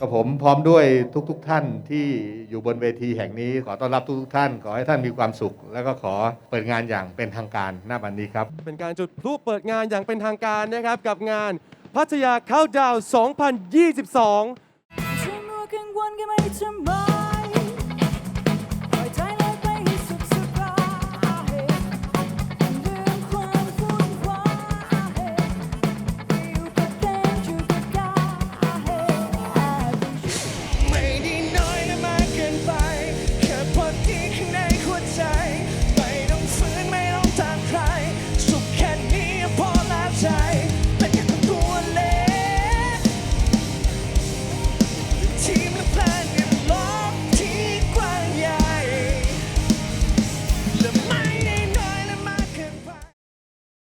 กับผมพร้อมด้วยทุกๆทท่านที่อยู่บนเวทีแห่งนี้ ขอต้อนรับทุกๆท่าน ขอให้ท่านมีความสุข แล้วก็ขอเปิดงานอย่างเป็นทางการหน้าบันนี้ครับ เป็นการจุดพลุเปิดงานอย่างเป็นทางการนะครับกับงานพัทยาเข้าดาว 2022กงวัไม่จะม